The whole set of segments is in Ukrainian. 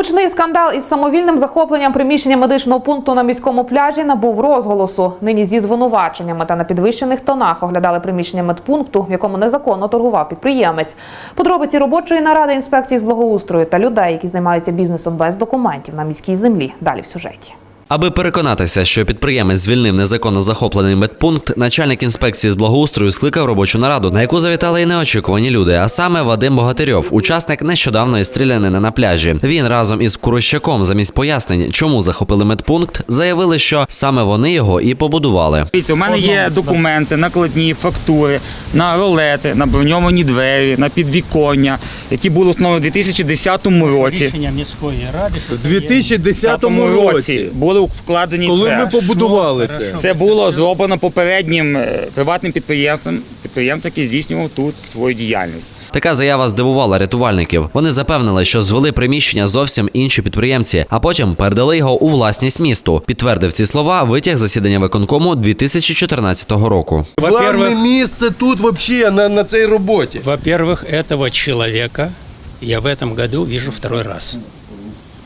Гучний скандал із самовільним захопленням приміщення медичного пункту на міському пляжі набув розголосу. Нині зі звинуваченнями та на підвищених тонах оглядали приміщення медпункту, в якому незаконно торгував підприємець. Подробиці робочої наради інспекції з благоустрою та людей, які займаються бізнесом без документів на міській землі. Далі в сюжеті. Аби переконатися, що підприємець звільнив незаконно захоплений медпункт, начальник інспекції з благоустрою скликав робочу нараду, на яку завітали й неочікувані люди. А саме Вадим Богатирьов, учасник нещодавної стрілянини на пляжі. Він разом із Курощаком, замість пояснень, чому захопили медпункт, заявили, що саме вони його і побудували. У мене є документи, накладні, фактури, на ролети, на броньовані двері, на підвіконня, які були встановлені у 2010 році. Рішення міської ради, В 2010 році, були вкладені коли це. ми побудували це. Це було зроблено попереднім е, приватним підприємством, підприємцем, який здійснював тут свою діяльність. Така заява здивувала рятувальників. Вони запевнили, що звели приміщення зовсім інші підприємці, а потім передали його у власність місту. Підтвердив ці слова витяг засідання виконкому 2014 року. Главне Во-первых, місце тут вообще на, на цій роботі. во-первых, этого человека я в этом году вижу второй раз.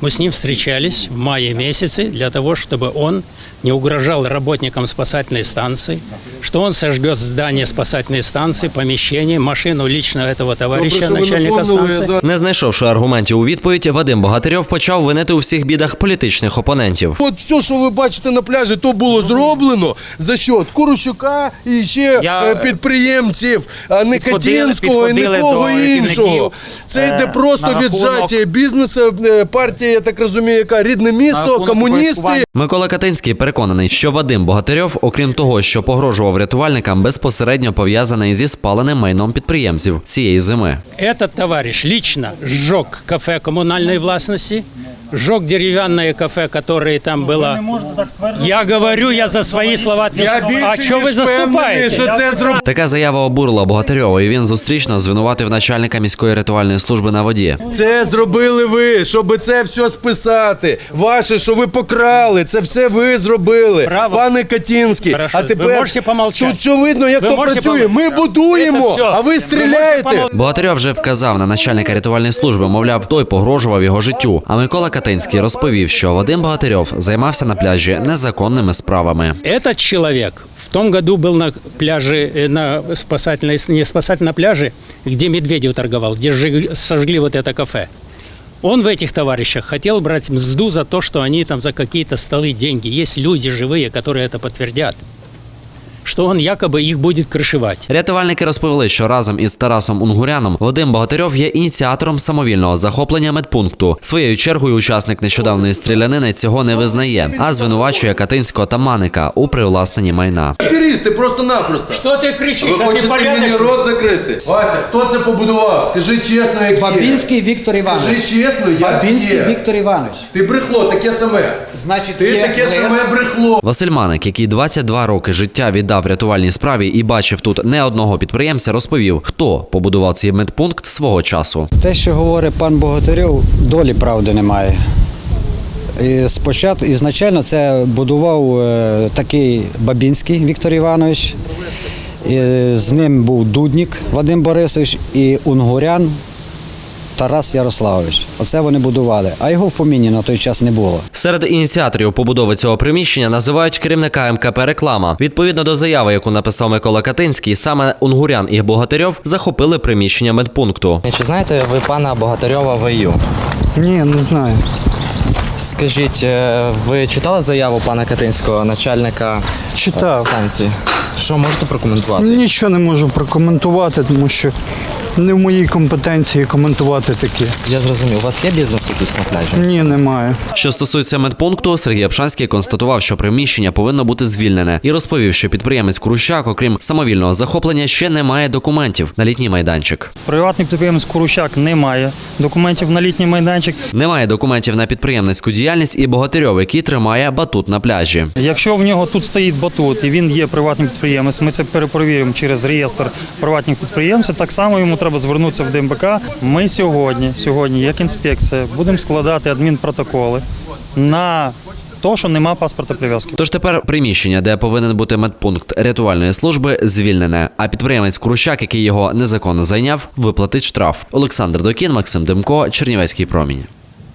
Мы с ним встречались в мае месяце для того, чтобы он не угрожал работникам спасательной станции, что он сожгет здание спасательной станции, помещение, машину лично этого товарища, Добре, що ви начальника напомнили, я станции. за- Не знайшовши аргументів у відповідь, Вадим Богатирьов почав винити у всіх бідах політичних опонентів. От все, що ви бачите на пляжі, то було зроблено за счет Курощука і ще Я- е, підприємців, а не Підходили- Катінського і підходили нікого до іншого. керівників, Це е, йде просто на рахунок- віджаття бізнесу. е, Партія, я так розумію, яка рідне місто, рахунок комуністи. упорядкування. Микола Катинський переконаний, що Вадим Богатирьов, окрім того, що погрожував рятувальникам, безпосередньо пов'язаний зі спаленим майном підприємців цієї зими. Этот товарищ лично сжег кафе коммунальной властности, сжег деревянное кафе, которое там было. Я говорю, я за свои слова Я отвечаю. більше А что вы ніж впевнений, заступаете? що це зробили. Така заява обурила Богатирьова, і він зустрічно звинуватив начальника міської рятувальної служби на воді. Це зробили ви, щоб це все списати. Ваше, що ви покрали, це все ви зробили, Право. пане Катінський. Хорошо, А ви тепер можете помолчати. тут що видно, як Ви то можете працює. Ми помолчати. будуємо, Це все. а ви Ви можете стріляєте. помолчати. Богатирьов вже вказав на начальника рятувальної служби, мовляв, той погрожував його життю. А Микола Катинський розповів, що Вадим Богатирьов займався на пляжі незаконними справами. Этот человек в том году был на пляже, э, на спасательной, не спасательной на пляже, где Медведев торговал, где сжигли- сожгли вот это кафе. Он в этих товарищах хотел брать мзду за то, что они там за какие-то столы деньги. Есть люди живые, которые это подтвердят. Что он якобы их будет крышевать. Рятувальники розповіли, що разом із Тарасом Унгуряном Вадим Богатирьов є ініціатором самовільного захоплення медпункту. Своєю чергою учасник нещодавної стрілянини цього не визнає, а звинувачує Катинського та Маника у привласненні майна. Аферісти просто-напросто. Что ты кричишь? Ви хочете мені рот закрити? Вася, хто це побудував? Скажи чесно, як є. Бабінський Віктор Скажи Іванович. чесно, як Бабінський є. Віктор Іванович. Ти брехло, таке саме. Значить, Ти є таке лист. саме брехло. Василь Маник, який 22 роки життя віддав рятувальній справі і бачив тут не одного підприємця, розповів, хто побудував цей медпункт свого часу. Те, що говорить пан Богатирьов, долі правди немає. І спочатку ізначально це будував е, такий Бабінський Віктор Іванович. І з ним був Дуднік Вадим Борисович і Унгурян Тарас Ярославович. Оце вони будували. А його в поміні на той час не було. Серед ініціаторів побудови цього приміщення називають керівника МКП Реклама. Відповідно до заяви, яку написав Микола Катинський, саме Унгурян і Богатирьов захопили приміщення медпункту. Чи знаєте ви пана Богатирьова ВЮ? Ні, не знаю. Скажіть, е, ви читали заяву пана Катинського, начальника е, Читав. станції? Що можете прокоментувати? Нічого не можу прокоментувати, тому що не в моїй компетенції коментувати таке. Я зрозумів, у вас є бізнес якийсь на пляжі? Ні, немає. Що стосується медпункту, Сергій Обшанський констатував, що приміщення повинно бути звільнене, і розповів, що підприємець Крущак, окрім самовільного захоплення, ще не має документів на літній майданчик. Приватний підприємець Курущак не має документів на літній майданчик. Немає документів на підприємницьку діяльність і Богатирьов, який тримає батут на пляжі. Якщо в нього тут стоїть батут і він є приватним підприємець, ми це перепровіримо через реєстр приватних підприємців. Так само йому треба звернутися в ДМБК. Ми сьогодні, сьогодні, як інспекція, будемо складати адмінпротоколи на то, що нема паспорта прив'язки. Тож тепер приміщення, де повинен бути медпункт рятувальної служби, звільнене. А підприємець Крущак, який його незаконно зайняв, виплатить штраф. Олександр Докін, Максим Демко, Чернівецький промінь.